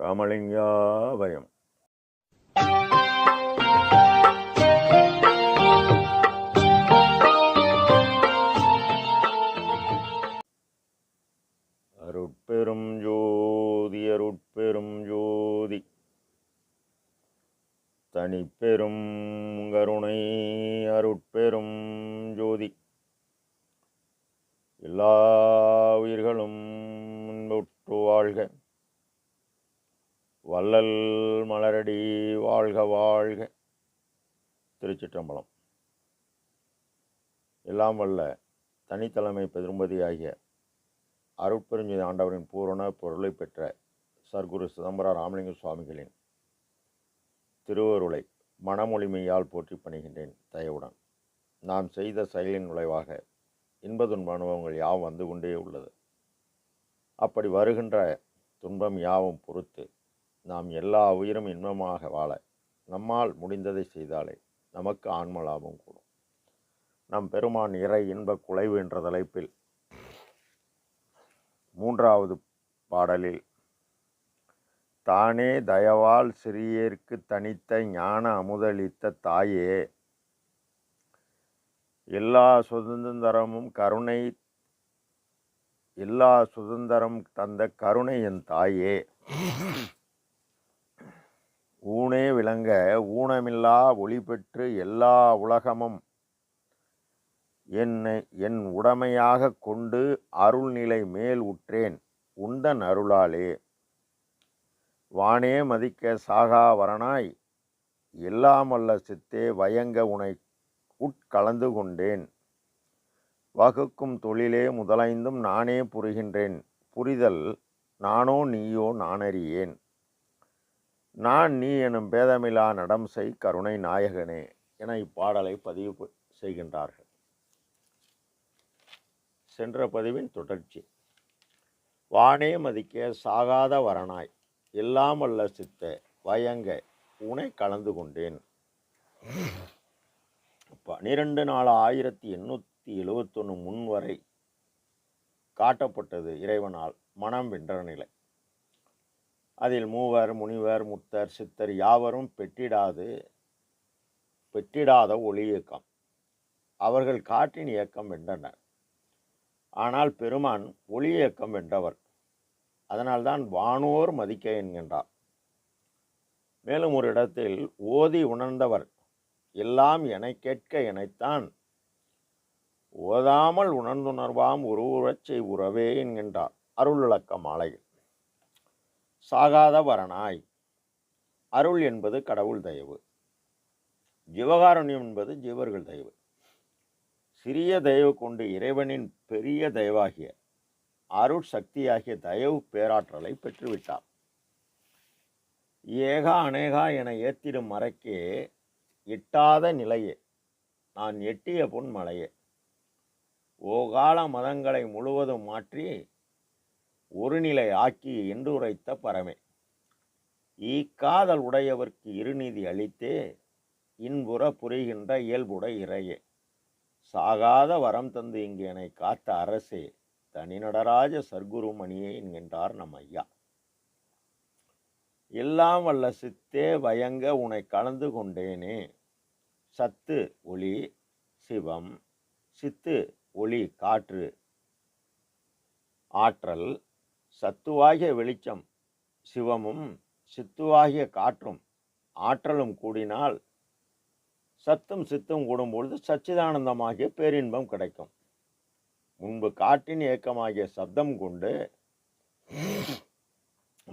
ராமலிங்காபயம் அருட்பெரும் ஜோதி அருட்பெரும் ஜோதி. தனிப்பெரும் கருணை அருட்பெரும் ஜோதி. எல்லா உயிர்களும் இன்புற்று வாழ்க. வள்ளல் மலரடி வாழ்க வாழ்க. திருச்சிற்றம்பலம். எல்லாம் வல்ல தனித்தலைமை பெரும்பதியாகிய அருட்பெருஞ்சி ஆண்டவரின் பூரண பொருளை பெற்ற சர்க்குரு சிதம்பர ராமலிங்க சுவாமிகளின் திருவருளை மனமொழிமையால் போற்றி பணிகின்றேன் தயவுடன். நாம் செய்த செயலின் விளைவாக இன்ப துன்ப அனுபவங்கள் யாவும் வந்து கொண்டே உள்ளது. அப்படி வருகின்ற துன்பம் யாவும் பொறுத்து நாம் எல்லா உயிரும் இன்பமாக வாழ நம்மால் முடிந்ததை செய்தாலே நமக்கு ஆன்ம லாபம் கூடும். நம் பெருமான் இறை இன்ப குலைவு என்ற தலைப்பில் மூன்றாவது பாடலில் தானே தயவால் சிறியேற்கு தனித்த ஞான அமுதளித்த தாயே எல்லா சுதந்திரமும் கருணை எல்லா சுதந்திரம் தந்த கருணை என் தாயே. ஊனே விளங்க ஊனமில்லா ஒளி பெற்று எல்லா உலகமும். என்னை என் உடமையாக கொண்டு அருள்நிலை மேல் உற்றேன் உந்தன் அருளாலே. வானே மதிக்க சாகா வரனாய் எல்லாமல்ல சித்தே வயங்க உனை உட்கலந்து கொண்டேன். வகுக்கும் தொழிலே முதலைந்தும் நானே புரிகின்றேன் புரிதல் நானோ நீயோ நானறியேன். நான் நீ எனும் பேதமிலா நடம் செய் கருணை நாயகனே என இப்பாடலை பதிவு செய்கின்றார்கள். சென்ற பதிவின் தொடர்ச்சி. வானே மதிக்க சாகாத வரனாய் இல்லாமல்ல சித்த வயங்க உனை கலந்து கொண்டேன். பனிரெண்டு நாலு ஆயிரத்தி எண்ணூற்றி எழுவத்தொன்று முன் வரை காட்டப்பட்டது இறைவனால் மனம் வென்ற நிலை. அதில் மூவர் முனிவர் முத்தர் சித்தர் யாவரும் பெற்றிடாது பெற்றிடாத ஒளி இயக்கம். அவர்கள் காற்றின் இயக்கம் வென்றனர். ஆனால் பெருமான் ஒளி இயக்கம் வென்றவர். அதனால்தான் வானோர் மதிக்க என்கின்றார். மேலும் ஒரு இடத்தில் ஓதி உணர்ந்தவர் எல்லாம் என கேட்க எனைத்தான் ஓதாமல் உணர்ந்துணர்வாம் உருவுறச் செய் உறவே என்கின்றார். அருள் விளக்க மாலையில். சாகாத வரனாய். அருள் என்பது கடவுள் தயவு. ஜீவகாருண்யம் என்பது ஜீவர்கள் தயவு. சிறிய தயவு கொண்டு இறைவனின் பெரிய தயவாகிய அருள் சக்தியாகிய தயவு பேராற்றலை பெற்றுவிட்டார். ஏகா அநேகா என ஏத்திடும் மறைக்கே எட்டாத நிலையே. நான் எட்டிய பொன் மலையே ஓகால மதங்களை முழுவதும் மாற்றி ஒரு நிலை ஆக்கி என்று உரைத்த பரமே. ஈக்காதல் உடையவர்க்கு இருநீதி அளித்தே இன்புற புரிகின்ற இயல்புடை இறையே. சாகாத வரம் தந்து இங்கு என்னை காத்த அரசே தனிநடராஜ சர்க்குருமணியே என்கின்றார் நம் ஐயா எல்லாம் வல்ல சித்தே வயங்க உனை கலந்து கொண்டேனே. சத்து ஒளி சிவம் சித்து ஒளி காற்று ஆற்றல் சத்துவாகிய வெளிச்சம் சிவமும் சித்துவாகிய காற்றும் ஆற்றலும் கூடினால் சத்தும் சித்தும் கூடும்பொழுது சச்சிதானந்தமாகிய பேரின்பம் கிடைக்கும். முன்பு காற்றின் இயக்கமாகிய சப்தம் கொண்டு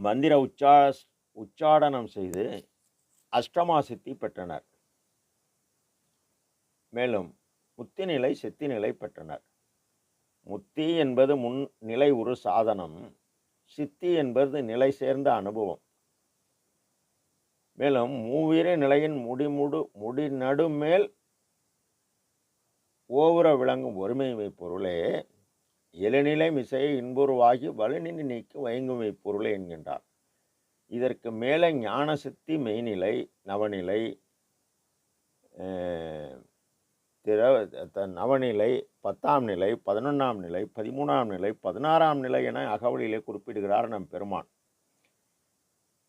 மந்திர உச்சா உச்சாடனம் செய்து அஷ்டமா சித்தி பெற்றனர். மேலும் முத்தி நிலை சித்தி நிலை பெற்றனர். முத்தி என்பது முன் நிலை ஒரு சாதனம். சித்தி என்பது நிலை சேர்ந்த அனுபவம். மேலும் மூவிர நிலையின் முடிமுடு முடி நடுமேல் ஓவுற விளங்கும் ஒருமைமை பொருளே எழுநிலை மிசையை இன்புருவாகி வலுநிலை நீக்கி வயங்குமை பொருளே என்கின்றார் இதற்கு மேலே ஞான சித்தி மெய்நிலை நவநிலை திர த- நவநிலை பத்தாம் நிலை பதினொன்றாம் நிலை பதிமூணாம் நிலை பதினாறாம் நிலை என அகவலிலே குறிப்பிடுகிறார் நம் பெருமான்.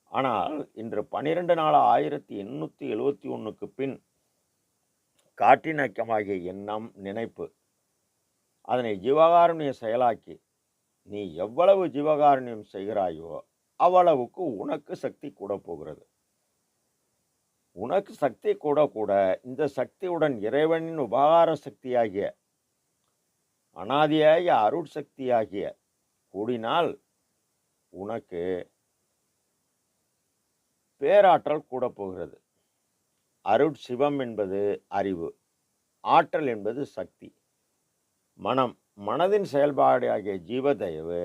ஆனால் இன்று பனிரெண்டு நாள் ஆயிரத்தி எண்ணூற்றி எழுபத்தி ஒன்றுக்கு பின் காற்றினக்கமாகிய எண்ணம் நினைப்பு அதனை ஜீவகாருண்ய செயலாக்கி நீ எவ்வளவு ஜீவகாருண்யம் செய்கிறாயோ அவ்வளவுக்கு உனக்கு சக்தி கூட போகிறது. உனக்கு சக்தி கூட கூட இந்த சக்தியுடன் இறைவனின் உபகார சக்தியாகிய அனாதியாகிய அருட்சக்தியாகிய கூடினால் உனக்கு பேராற்றல் கூட போகிறது. அருட்சிவம் என்பது அறிவு ஆற்றல் என்பது சக்தி. மனம் மனதின் செயல்பாடு ஆகிய ஜீவதயவு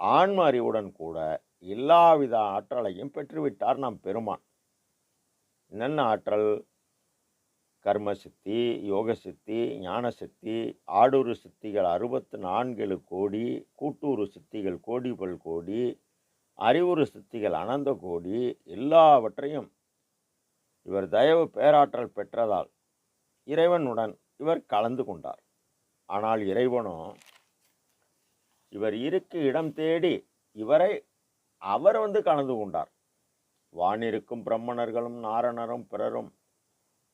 ஆன்ம அறிவுடன் கூட எல்லாவித ஆற்றலையும் பெற்றுவிட்டார் நம் பெருமான். என்னென்ன ஆற்றல் கர்ம சித்தி யோக சித்தி ஞான சித்தி ஆடூறு சித்திகள் அறுபத்து நான்கு கோடி கூட்டூறு சித்திகள் கோடி பல் கோடி அறிவுறு சித்திகள் அனந்த கோடி எல்லாவற்றையும் இவர் தயவு பேராற்றல் பெற்றதால் இறைவனுடன் இவர் கலந்து கொண்டார். ஆனால் இறைவனோ இவர் இருக்கு இடம் தேடி இவரை அவர் வந்து கலந்து கொண்டார். வானிருக்கும் பிரம்மணர்களும் நாரணரும் பிறரும்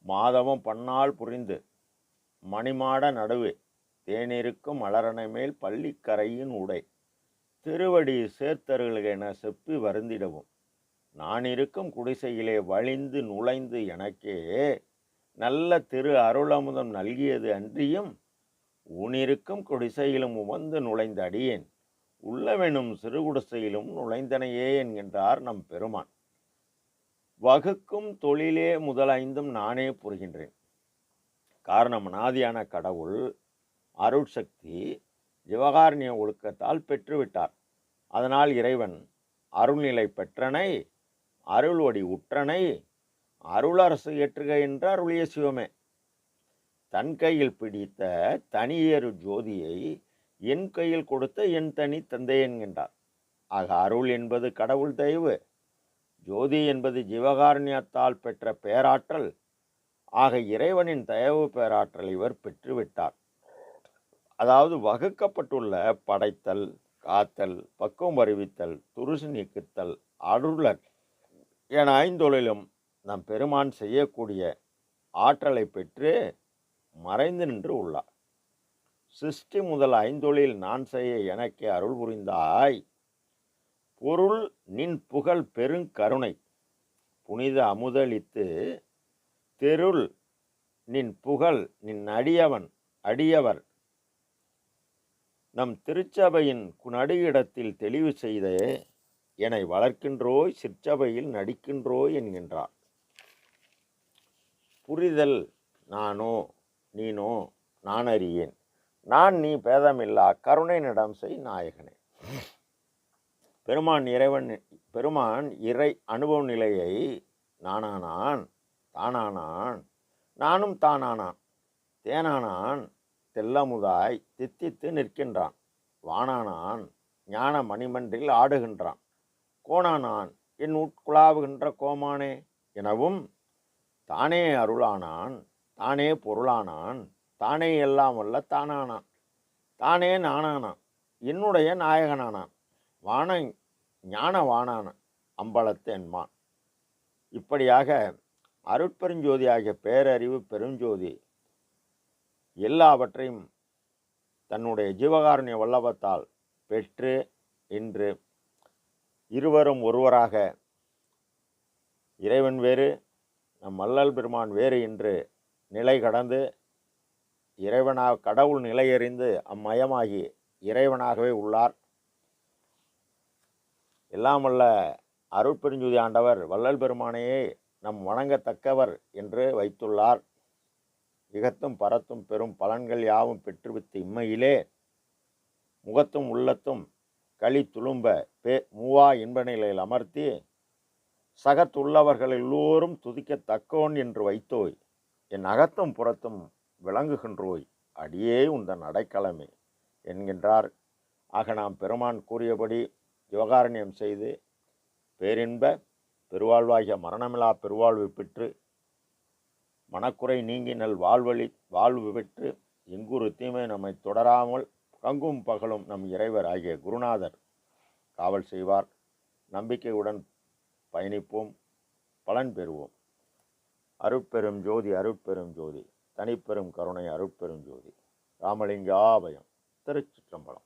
மாதவம் பன்னால் புரிந்து மணிமாட நடுவே தேனிருக்கும் மலரணை மேல் பள்ளிக்கரையின் உடை. திருவடி சேர்த்தருள்க என செப்பி வருந்திடவும் நான் இருக்கும் குடிசையிலே வழிந்து நுழைந்து எனக்கே நல்ல திரு அருளமுதம் நல்கியது அன்றியும் உனிருக்கும் குடிசையிலும் உவந்து நுழைந்த அடியேன் உள்ளவெனும் சிறுகுடிசையிலும் நுழைந்தனையே என்கின்றார் நம் பெருமான். வகுக்கும் தொழிலே முதலைந்தும் நானே புரிகின்றேன். காரணம் அனாதியான கடவுள் அருட்சக்தி ஜிவகாரண்ய ஒழுக்கத்தால் பெற்றுவிட்டார். அதனால் இறைவன் அருள்நிலை பெற்றனை அருள்வடி உற்றனை அருளரசு ஏற்றுக என்ற அருளிய சிவமே. தன் கையில் பிடித்த தனியேறு ஜோதியை என் கையில் கொடுத்த என் தனி தந்தை என்கின்றார். ஆக அருள் என்பது கடவுள் தயவு. ஜோதி என்பது ஜீவகாருண்யத்தால் பெற்ற பேராற்றல். ஆக இறைவனின் தயவு பேராற்றல் இவர் பெற்றுவிட்டார். அதாவது வகுக்கப்பட்டுள்ள படைத்தல் காத்தல் பக்குவம் அறிவித்தல் துருசு நீக்குத்தல் அருளர் என ஐந்தொழிலும் நம் பெருமான் செய்யக்கூடிய ஆற்றலை பெற்று மறைந்து நின்று உள்ளார். சிருஷ்டி முதல் ஐந்தொழில் நான் செய்ய எனக்கே அருள் புரிந்தாய். பொருள் நின் புகழ் பெருங்கருணை புனித அமுதளித்து தெருள் நின் புகழ் நின் அடியவன் அடியவர். நம் திருச்சபையின் நடுகிடத்தில் தெளிவு செய்த என்னை வளர்க்கின்றோய் சிற்சபையில் நடிக்கின்றோய் என்கின்றார். புரிதல் நானோ நீனோ நான் அறியேன் நான் நீ பேதமில்லா கருணை நடம் செய் நாயகனே. பெருமான் இறைவன் பெருமான் இறை அனுபவ நிலையை நானானான் தானானான் நானும் தானானான் தேனானான் தெல்லமுதாய் தித்தித்து நிற்கின்றான் வானானான் ஞான மணிமன்றில் ஆடுகின்றான் கோணானான் என் உட்குழாவுகின்ற கோமானே எனவும் தானே அருளானான் தானே பொருளானான் தானே எல்லாம் வல்ல தானானான் தானே நானானான் என்னுடைய நாயகனானான் வான ஞானவானான அம்பலத்தென்மான் அம்பலத்து இப்படியாக அருட்பெருஞ்சோதி ஆகிய பேரறிவு பெருஞ்சோதி எல்லாவற்றையும் தன்னுடைய ஜீவகாருண்ய வல்லபத்தால் பெற்று இன்று இருவரும் ஒருவராக இறைவன் வேறு நம் மல்லல் பெருமான் வேறு என்று நிலை கடந்து இறைவனாக கடவுள் நிலையறிந்து அம்மயமாகி இறைவனாகவே உள்ளார். எல்லாம் வல்ல அருட்பெருஞ்சுதி ஆண்டவர் வள்ளல் பெருமானையே நம் வணங்கத்தக்கவர் என்று வைத்துள்ளார். இகத்தும் பரத்தும் பெரும் பலன்கள் யாவும் பெற்றுவித்த இம்மையிலே முகத்தும் உள்ளத்தும் களி துளும்ப பே மூவா இன்ப நிலையில் அமர்த்தி சகத்துள்ளவர்கள் எல்லோரும் துதிக்கத்தக்கோன் என்று வைத்தோய் என் அகத்தும் புறத்தும் விளங்குகின்றோய் அடியே உந்தன் அடைக்கலமே என்கின்றார். ஆக நாம் பெருமான் கூறியபடி யோகாரண்யம் செய்து பேரின்ப பெருவாழ்வாகிய மரணமில்லா பெருவாழ்வு பெற்று மனக்குறை நீங்கி நல் வாழ்வழி வாழ்வு பெற்று எங்குரு தீமை நம்மை தொடராமல் கங்கும் பகலும் நம் இறைவர் ஆகிய குருநாதர் காவல் செய்வார். நம்பிக்கையுடன் பயணிப்போம் பலன் பெறுவோம். அருட்பெரும் ஜோதி அருட்பெரும் ஜோதி தனிப்பெரும் கருணை அருட்பெரும் ஜோதி. ராமலிங்காபயம் திருச்சிற்றம்பலம்.